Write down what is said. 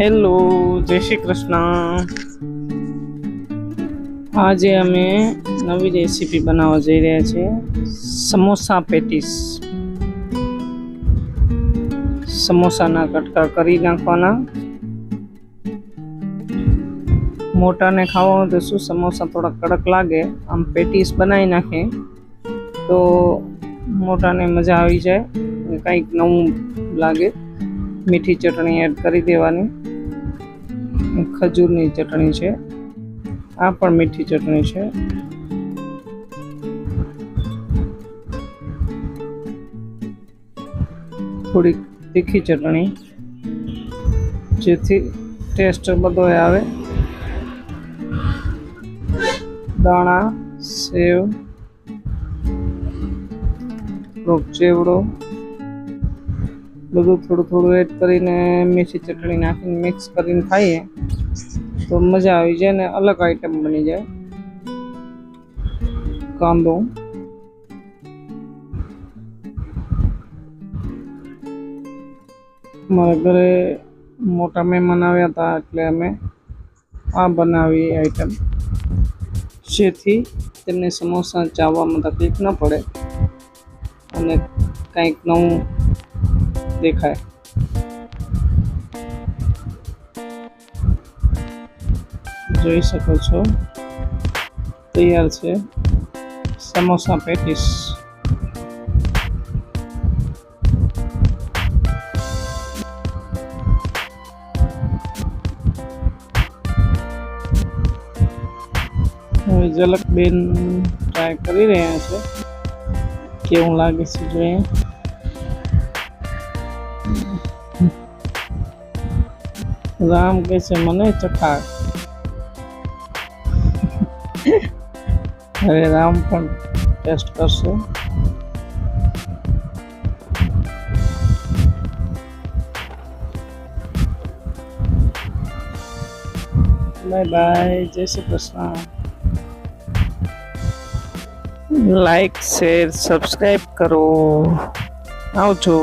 Hello, જય શ્રી કૃષ્ણ. આજે અમે નવી રેસીપી બનાવવા જઈ રહ્યા છીએ, સમોસા પેટીસ. સમોસાના કટકા કરી નાખવાના. મોટાને ખાવા હોય તો શું, સમોસા થોડા કડક લાગે, આમ પેટીસ બનાવી નાખે, તો મોટાને મજા આવી જાય કંઈક નવું લાગે. મીઠી ચટણી એડ કરી દેવાની. ખજૂરની ચટણી છે. આ પણ મીઠી ચટણી છે. થોડીક તીખી ચટણી, જેથી ટેસ્ટ બધો આવે. દાણા, સેવ થોડોક ચેવડો બધું થોડું થોડું એડ કરીને મીઠી ચટણી નાખીને મિક્સ કરીને ખાઈએ તો મજા આવી જાય ને અલગ આઈટમ બની જાય. કાંદો. મારા ઘરે મોટા મહેમાન આવ્યા હતા એટલે અમે આ બનાવી આઈટમ જેથી તેમને સમોસા ચાવવામાં તકલીફ ન પડે. અને કંઈક નવું દેખાય. જોઈ શકો છો. તૈયાર છે. સમોસા પેટીસ. હવે ઝલક બેન ટ્રાય કરી રહ્યા છે. કેવું લાગે છે જોઈએ? રામ કે છે મને ચખાડ હવે રામ પણ ટેસ્ટ કરશે bye bye Jai Shri Krishna like share subscribe કરો આવજો